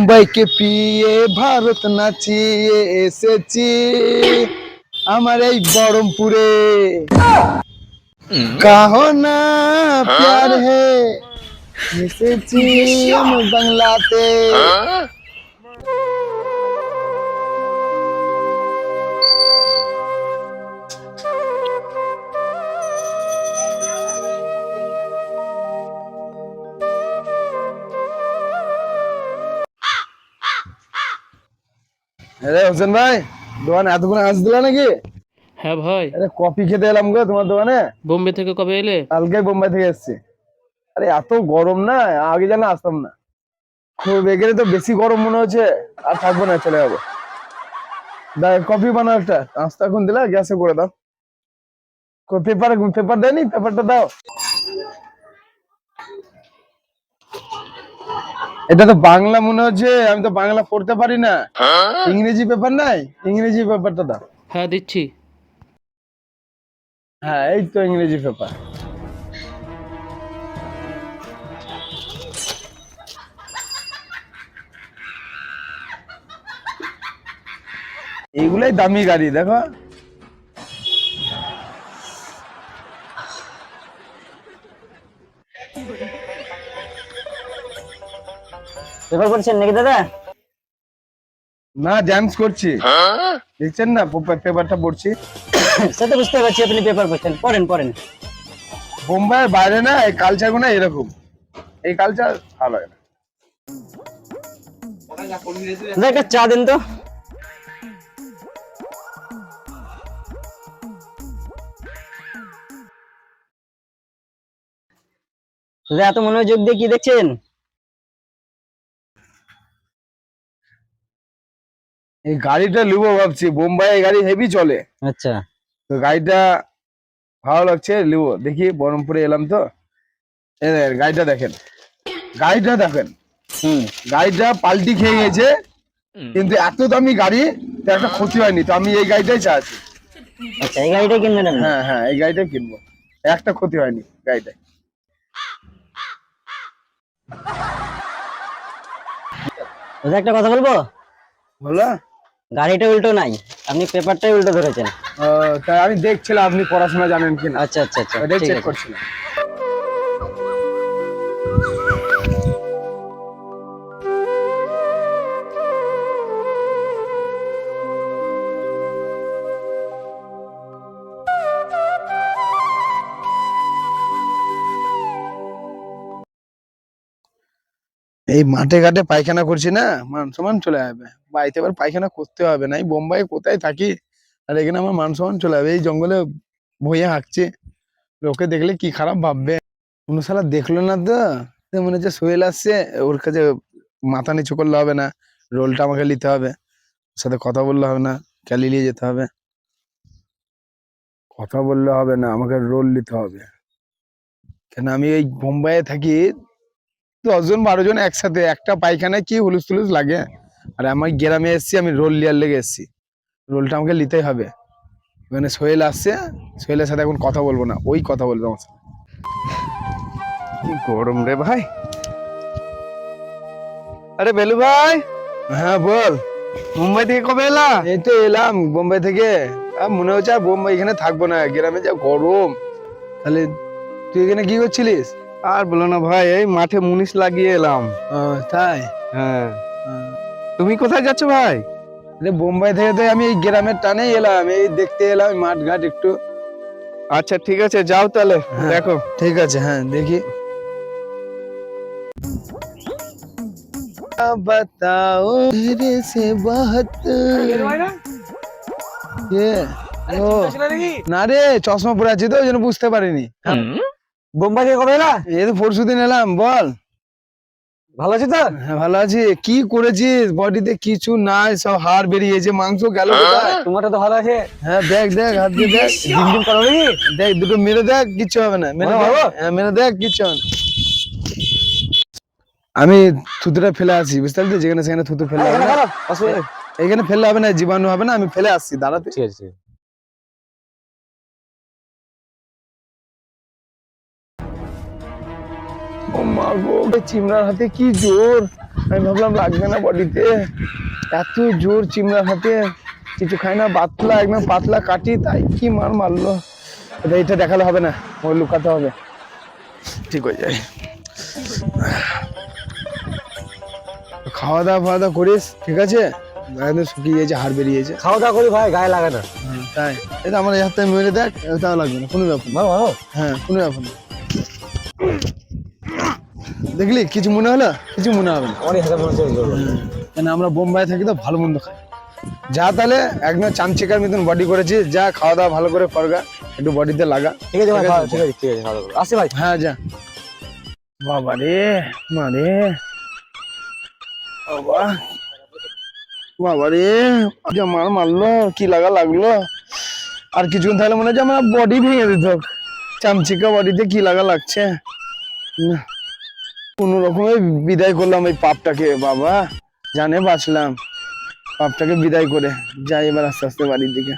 মুম্বাইকে পিয়ে ভারত নাচিয়ে এসেছি আমার এই বহরমপুরে। কাহো না প্যার হে এসেছি আমি বাংলাতে। আরে হোসেন ভাই দোকানে এতক্ষণ দিলা নাকি? হ্যাঁ ভাই। আরে কফি খেতে এলাম গো তোমার দোকানে। বোম্বে থেকে কবে এলে? কালকে বোম্বাই থেকে এসছি। আরে এত গরম না আগে জানা আসতাম না। খুব এখানে তো বেশি গরম মনে হচ্ছে আর থাকব না চলে যাব। কফি বানাও একটা। নাস্তা এখন দিলা গ্যাসে করে দাও। পেপার পেপার দেয়নি? পেপারটা দাও। এটা তো বাংলা মনে হচ্ছে আমি তো বাংলা পড়তে পারি না। ইংরেজি পেপার নাই? ইংরেজি পেপারটা দাও। হ্যাঁ দিচ্ছি। হ্যাঁ এই তো ইংরেজি পেপার এইগুলাই দামি গাড়ি দেখো। পেপার পড়ছেন নাকি দাদা? না ড্যান্স করছি। দেখছেন না পেপারটা পড়ছি। সে তো বুঝতে পারছি আপনি পেপার পড়ছেন। পড়েন পড়েন। বোম্বাইয়ের বাইরে না এই কালচারগুলো এরকম। এই কালচার ভালো হয় না। দাদা একটা চা দিন তো। দাদা এত মনোযোগ দিয়ে কি দেখছেন? এই গাড়িটা নেব ভাবছি। বোম্বাই গাড়ি হেভি চলে। আচ্ছা। তো গাড়িটা ভালো লাগছে নেব। দেখি বহরমপুরে এলাম তো। গাড়িটা দেখেন। গাড়িটা দেখেন। হুম। গাড়িটা পাল্টি খেয়ে গেছে কিন্তু এত দামি গাড়ি একটা ক্ষতি হয়নি। তো আমি এই গাড়িটাই চাচ্ছি আচ্ছা এই গাড়িটা কিনবেন হ্যাঁ হ্যাঁ এই গাড়িটাই কিনবো। একটা ক্ষতি হয়নি গাড়িটায়। দাদা একটা কথা বলব? বলো। গাড়িটা উল্টো নাই আপনি পেপারটাই উল্টো ধরেছেন। তাই আমি দেখছিলাম আপনি পড়াশোনা জানেন কিনা। আচ্ছা আচ্ছা আচ্ছা ওটাই চেক করছিলাম। এই মাঠে ঘাটে পায়খানা করছি না মান সম্মান চলে যাবে বাড়িতে এবার পায়খানা করতে হবে না। এই বোম্বাই কোথায় থাকি? আর এখানে আমার মান সম্মান চলে যাবে। এই জঙ্গলে ভইয়া হাঁকছে। লোকে দেখলে কি খারাপ ভাববে? কোনো সালা দেখল না তো? মনে হচ্ছে সোহেল আসছে। ওর কাছে মাথা নিচু করলে হবে না। রোলটা আমাকে নিতে হবে। সাথে কথা বললে হবে না। ক্যালি নিয়ে যেতে হবে। কথা বললে হবে না। আমাকে রোল নিতে হবে। কেন আমি এই বোম্বাইয়ে থাকি? দশজন বারো জন একসাথে। একটা পায়খানায় কি হুলুস তুলুস লাগে? আর আমার গ্রামে এসছি আমি রোল লিয়ার লেগে এসছি। রোলটা আমাকে নিতেই হবে। মানে সোহেল আসছে সোহেলের সাথে এখন কথা বলব না ওই কথা বলবে আমার সাথে। গরম রে ভাই। আরে বেলু ভাই। হ্যাঁ বল। মুম্বাই থেকে কবে এলা? এই তো এলাম বোম্বাই থেকে। আর মনে হচ্ছে আর বোম্বাই এখানে থাকব না গ্রামে যা গরম। তাহলে তুই এখানে কি করছিলিস? আর বলো না ভাই এই মাঠে মুনিশ লাগিয়ে এলাম। তাই? হ্যাঁ। তুমি কোথায় যাচ্ছ ভাই আরে বোম্বাই থেকে তো আমি এই গ্রামের টানে এলাম এই দেখতে এলাম এই মাঠ ঘাট একটু আচ্ছা ঠিক আছে যাও তাহলে হ্যাঁ। দেখো ঠিক আছে হ্যাঁ দেখি बताओ तेरे से बात ये ও না রে চশমা পরে আছি তো ওই জন্য বুঝতে পারিনি বোম্বাই থেকে কবে এলা এই তো পরশু দিন এলাম বল ভালো আছে তো হ্যাঁ ভালো আছি। কি করেছিস? বডিতে কিছু নাই সব হাড় বেরিয়েছে মাংস গেল তোমারটা তো ভালো আছে। হ্যাঁ দেখ দেখ হাত দিয়ে দেখ। ডিম ডিম করো নাকি? দেখ দুটো মেরে দেখ কিচ্ছু হবে না। মেরে। হ্যাঁ মেরে দেখ কিচ্ছু হবে না। আমি থুতুটা ফেলে আসি বুঝতে পারলি যেখানে সেখানে থুতু ফেলে হবে না। এখানে ফেললে হবে না জীবাণু হবে না আমি ফেলে আসছি দাঁড়াতে ঠিক আছে। গো চিমড়ার হাতে কি জোর? আমি ভাবলাম লাগবে না বডিতে। এত জোর চিমড়া হাতে। কিছু খাই না পাতলা একদম পাতলা কাটি তাই কি মার মারলো? এটা এটা দেখালে হবে না ওই লুকাতে হবে। ঠিক হয়ে যায়। খাওয়া দাওয়া ফাওয়া দাওয়া করিস ঠিক আছে? একদম শুকিয়ে গেছে হাড় বেরিয়েছে। খাওয়া দাওয়া করি ভাই গায়ে লাগে না। তাই। এটা আমার এই হাতে মেরে দেখ তাও লাগবে না কোনো ব্যাপার না। হ্যাঁ কোনো ব্যাপার না। দেখলি? কিছু মনে হলো? কিছু মনে হবে না। অনেক মনে কেন আমরা বোম্বাই থাকি তো ভালো মন্দ খাই। যা তাহলে একদম চামচিকার মতন বডি করেছি। যা খাওয়া দাওয়া ভালো করে করগা একটু বডিতে লাগা। ঠিক আছে ভাই ঠিক আছে, ঠিক আছে ভালো করে। আসি ভাই। হ্যাঁ যা। বাবা রে মারে বাবা। বাবা রে মার মারলো কি লাগা লাগল? আর কিছুক্ষণ তাহলে মনে হচ্ছে আমার বডি ভেঙে দিত। চামচিকা বডিতে কি লাগা লাগছে? কোন রকমে বিদায় করলাম এই পাপটাকে, বাবা। জানে বাঁচলাম। পাপটাকে বিদায় করে যাই এবার আস্তে আস্তে বাড়ির দিকে।